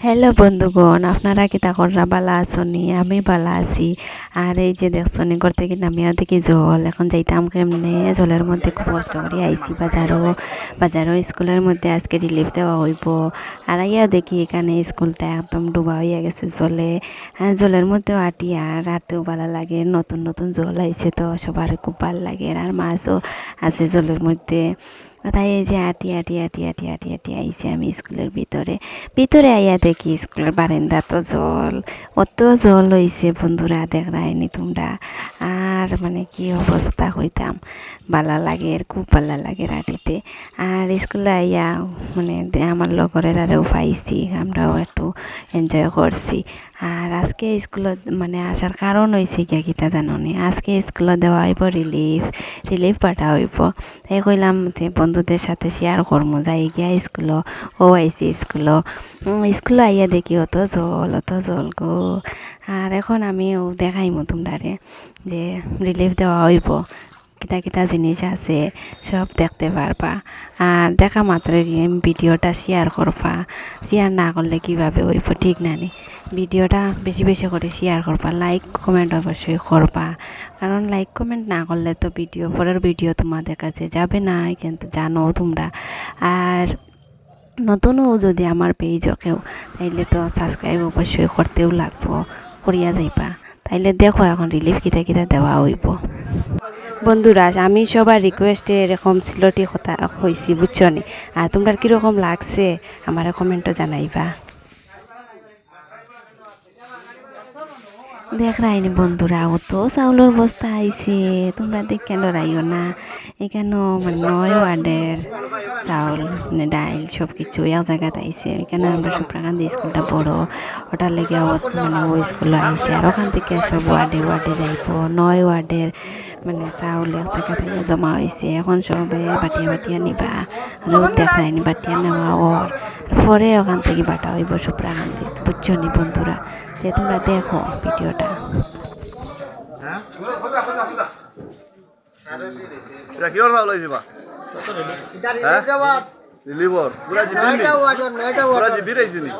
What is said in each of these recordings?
Hello বন্ধুগণ। আপনারা কি তা কররা বালা আছনি? আমি বালা আছি। আর এই যে দেখছনি করতে কি নামিয়া দেখি জল। এখন যাইতাম কেমনে? জলের মধ্যে খুব কষ্ট করে আইছি বাজারও। বাজারও স্কুলের মধ্যে আজকে রিলিফ দেওয়া হইব। আর আইয়া দেখি এখানে স্কুলটা একদম ডুবা হইয়া গেছে জলে। আর জলের মধ্যেও আটি আর রাতেও ভালো লাগে। নতুন নতুন জল আইছে তো, সবার খুব ভালো লাগে। আর মাছও আছে জলের মধ্যে। তাই এই যে আটি আটি আটি আটি আটি আটি আইছে আমি স্কুলের ভিতরে। ভিতরে আইয়া দেখি স্কুলের বারান্দা তো জল, অত জল হইছে বন্ধুরা দেখরাইনি তোমরা। আর মানে কি অবস্থা হইতাম ভালো লাগে আর খুব ভালো লাগে রাটিতে। আর স্কুলে আইয়া মানে আমার লগরের আরও পাইছি, আমরাও একটু এনজয় করছি। আর আজকে স্কুলত মানে আসার কারণ হয়েছে গিয়া কিতা জাননি? আজকে স্কুলত দেওয়া হইব রিলিফ রিলিফ পাঠা হইব। তাই কইলাম বন্ধুদের সাথে শেয়ার করব যাই গিয়া স্কুল ও আইসি স্কুল। স্কুল আইয়া দেখি অত জল অত জল গো। আর এখন আমি দেখাইমো তোমরারে যে রিলিফ দেওয়া হইব। কিতা কিতা জিনিস আছে, সব দেখতে পারবা। আর দেখা মাত্র ভিডিওটা শেয়ার করবা। শেয়ার না করলে কীভাবে হইব, ঠিক নানি ভিডিওটা বেশি বেশি করে শেয়ার করবা। লাইক কমেন্ট অবশ্যই করবা। কারণ লাইক কমেন্ট না করলে তো ভিডিও পরের ভিডিও তোমাদের কাছে যাবে না কিন্তু জানো তোমরা। আর নতুনও যদি আমার পেজও কেউ, তাইলে তো সাবস্ক্রাইব অবশ্যই করতেও লাগবো, করিয়া যাইবা। তাইলে দেখো এখন রিলিফ কিতা কিতা দেওয়া হইব। বন্ধুরা, আমি সবার রিকোয়েস্টে এরকম সিলটি কথা হয়েছি বুঝছ নি? আর তোমরা কীরকম লাগছে, আমার কমেন্টও জানাইবা। দেখ রাইনি বন্ধুরা অত চাউলের বস্তা আইছে। তোমরা দেখে লড়াইও না? এখানেও মানে নয় ওয়ার্ডের চাউল মানে ডাইল সব কিছু এক জায়গাতে আইছে। এখানে আমরা সুপ্রাকান্তি স্কুলটা বড়? ওটার লেগে মানে ওই স্কুলে আইছে। আর ওখান থেকে সব ওয়ার্ডে ওয়ার্ডে যাইব। নয় ওয়ার্ডের মানে চাউল এক জায়গাতে জমা হয়েছে এখন সবে বাটিয়া বাটিয়া নিবা। আর দেখ রাইনি বাটিয়া নেওয়া ওর। পরে ওখান থেকে বাটা হইব সুপ্রাকান্তি বুঝছ নি বন্ধুরা? তে তোমরা দেখো ভিডিওটা। এটা বা? পুৰা জিবি নি? পুৰা জিবি আহিছে নি?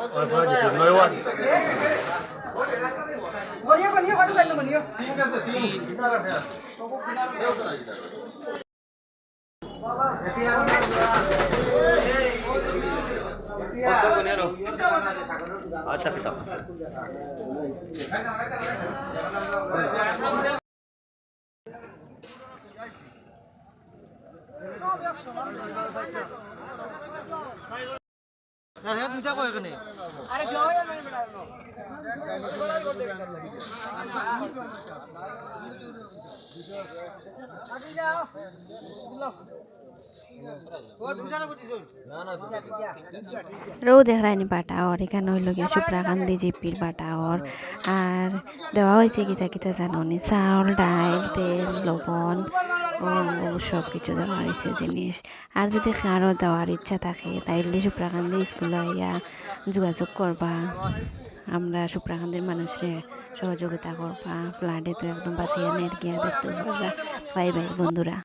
আচ্ছা পিছা রৌ দেখায়নি বাটা ওর এখানে হইল গিয়া সুপ্রাকান্দি জিপির বাটা ওর। আর দেওয়া হয়েছে কিতা কিতা জাননি চাউল ডাইল তেল লবণ। ও সব কিছু দেওয়া হয়েছে জিনিস। আর যদি আরও দেওয়ার ইচ্ছা থাকে, তাইলে সুপ্রাকান্দি স্কুলে ইয়া যোগাযোগ করবা। আমরা সুপ্রাকান্দির মানুষের সহযোগিতা করবা। ফ্লাডে তো একদম বাসিয়ে নের গিয়া দেখতে পারবা। বাই বাই, বন্ধুরা।